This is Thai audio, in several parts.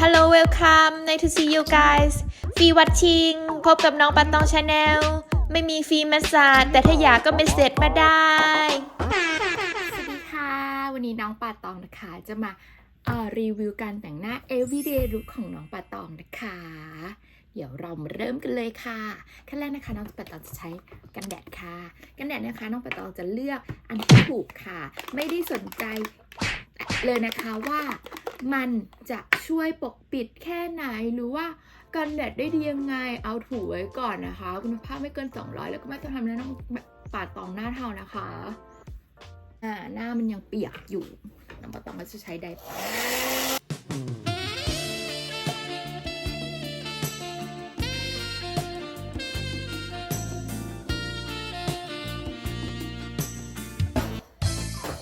Hello welcome nice to see you guys ฟรีวัดชิง พบกับน้องปันตองชาแนล ไม่มีฟรีมาสาดแต่ถ้าอยากก็เมสเซจมาได้ สวัสดีค่ะ วันนี้น้องปาตองนะคะจะมาเอ่อรีวิวการแต่งหน้า everyday look ของน้องปาตองนะคะ เดี๋ยวเรามาเริ่มกันเลยค่ะ ขั้นแรกนะคะน้องปาตองจะใช้กันแดดค่ะ กันแดดนะคะ น้องปาตองจะเลือกอันที่ถูกค่ะ ไม่ได้สนใจเลยนะคะว่า มันจะช่วยปกปิดแค่ไหนหรือว่ากันแดดได้ดียังไงเอาถูไว้ก่อนนะคะ คุณภาพไม่เกิน 200 แล้วก็ไม่ต้องทำแล้วน้องปาดตองหน้าเท่านะคะอ่าหน้ามันยังเปียกอยู่น้ำปะตองก็จะใช้ไดร์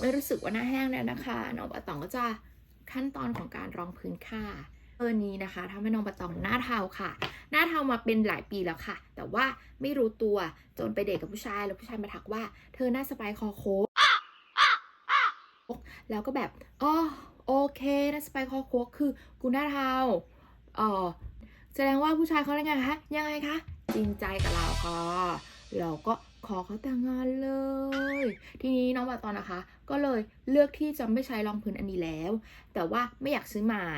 ไม่รู้สึกว่าหน้าแห้งแล้วนะคะน้องปะตองก็จะ ขั้นตอนของการรองพื้นค่ะเออนี้นะคะทำให้น้องปะตองหน้าเทาค่ะ หน้าเทามาเป็นหลายปีแล้วค่ะ แต่ว่าไม่รู้ตัวจนไปเดทกับผู้ชายแล้วผู้ชายมาทักว่า เธอหน้าสไปคอโค้กแล้วก็แบบอ๋อโอเคนะสไปคอโคกคือกูหน้าเทาเออแสดงว่าผู้ชายเขาเป็นไงคะยังไงคะจริงใจกับเราค่ะเราก็ ขอเขาแต่งงานเลย ทีนี้น้องบาตอนนะคะ ก็เลยเลือกที่จะไม่ใช้รองพื้นอันนี้แล้ว แต่ว่าไม่อยากซื้อใหม่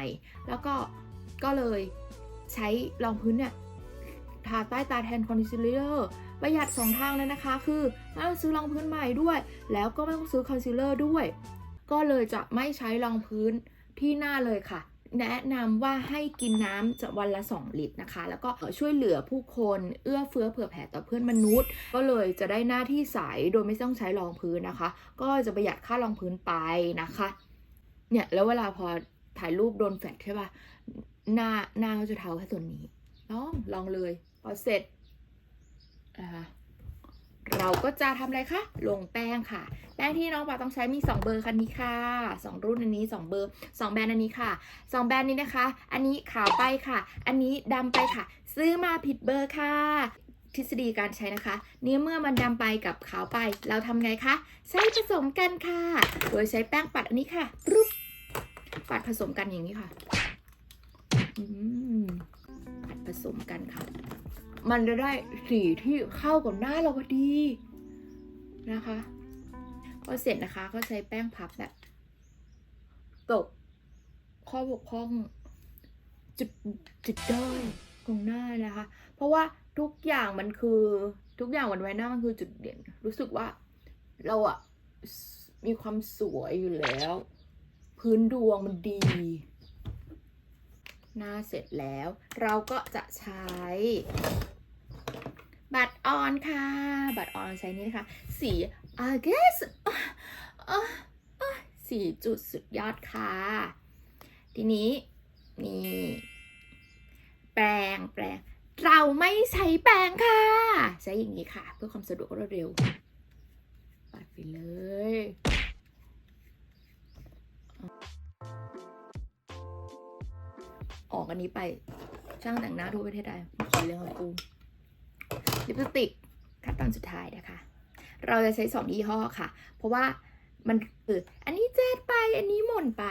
แล้วก็ก็เลยใช้รองพื้นเนี่ยทาใต้ตาแทนคอนซีลเลอร์ประหยัดสองทางเลยนะคะ คือไม่ต้องซื้อรองพื้นใหม่ด้วย แล้วก็ไม่ต้องซื้อคอนซีลเลอร์ด้วย ก็เลยจะไม่ใช้รองพื้นที่หน้าเลยค่ะ แนะนำว่าให้กินน้ำจะวันละ 2 ลิตรนะคะ แล้วก็ช่วยเหลือผู้คนเอื้อเฟื้อเผื่อแผ่ต่อเพื่อนมนุษย์ ก็เลยจะได้หน้าที่ใสโดยไม่ต้องใช้รองพื้นนะคะ ก็จะประหยัดค่ารองพื้นไปนะคะ เนี่ยแล้วเวลาพอถ่ายรูปโดนแฟลชใช่ป่ะหน้าหน้าก็จะเทาแค่ส่วนนี้ ลองลองเลย พอเสร็จนะคะ เราก็จะทำอะไรคะลงแป้งค่ะ แป้งที่น้องปาต้องใช้มี 2 เบอร์คันนี้ค่ะ 2 รุ่นอันนี้ 2 เบอร์ 2 แบรนด์อันนี้ค่ะ 2 แบรนด์นี้นะคะ อันนี้ขาวไปค่ะ อันนี้ดำไปค่ะ ซื้อมาผิดเบอร์ค่ะทฤษฎีการใช้นะคะนี่เมื่อมันดำไปกับขาวไป เราทำไงคะ ใช้ผสมกันค่ะ โดยใช้แป้งปัดอันนี้ค่ะรุบปัดผสมกันอย่างนี้ค่ะอืมปัดผสมกันค่ะ มันจะได้สีที่เข้ากับหน้าเราพอดีนะคะพอเสร็จนะคะก็ใช้แป้งพับแบบตบข้อบกพร่องจุดจุดด้อยของหน้านะคะ เพราะว่าทุกอย่างมันคือทุกอย่างบนใบหน้ามันคือจุดเด่น รู้สึกว่าเราอะมีความสวยอยู่แล้ว พื้นดวงมันดี หน้าเสร็จแล้ว เราก็จะใช้ บัตรออนค่ะ บัตรออนใช้นี่นะคะ สีอาเกสสีจุดสุดยอดค่ะ ทีนี้นี่ แปรงแปรงเราไม่ใช้แปรงค่ะ ใช้อย่างนี้ค่ะ เพื่อความสะดวกรวดเร็ว ปัดไปเลยออกอันนี้ไปช่างแต่งหน้าทั่วประเทศได้ขอเรื่องของกู ลิปสติกขั้นตอนสุดท้ายนะคะ เราจะใช้สองยี่ห้อค่ะ เพราะว่ามันคืออันนี้แจ๊ดไปอันนี้หม่นไป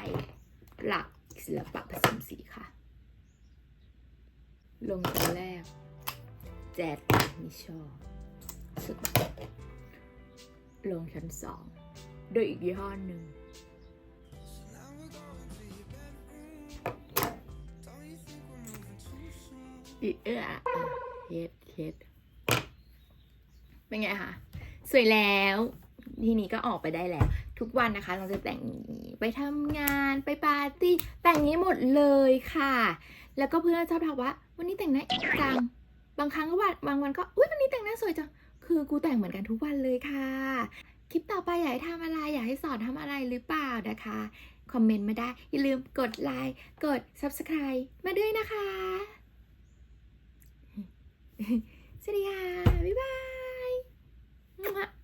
หลักศิลปะผสมสีค่ะ ลงตัวแรก แจ๊ดไม่ชอบสุดลงชั้นสองโดยอีกยี่ห้อหนึ่งอีเอื้อเฮ็ดเฮ็ด เป็นไงคะสวยแล้ว ทีนี้ก็ออกไปได้แล้ว ทุกวันนะคะ เราจะแต่งนี้ไปทำงานไปปาร์ตี้ แต่งนี้หมดเลยค่ะ แล้วก็เพื่อนชอบทักว่า วันนี้แต่งหน้าอีกจังบางครั้งก็ว่าบางวันก็อุ้ยวันนี้แต่งหน้าสวยจังคือกูแต่งเหมือนกันทุกวันเลยค่ะ คลิปต่อไปอยากให้ทำอะไรอยากให้สอนทำอะไรหรือเปล่านะคะ คอมเมนต์มาได้ อย่าลืมกดไลค์กด subscribe มาด้วยนะคะ สวัสดีค่ะ บ๊ายบาย Mwah.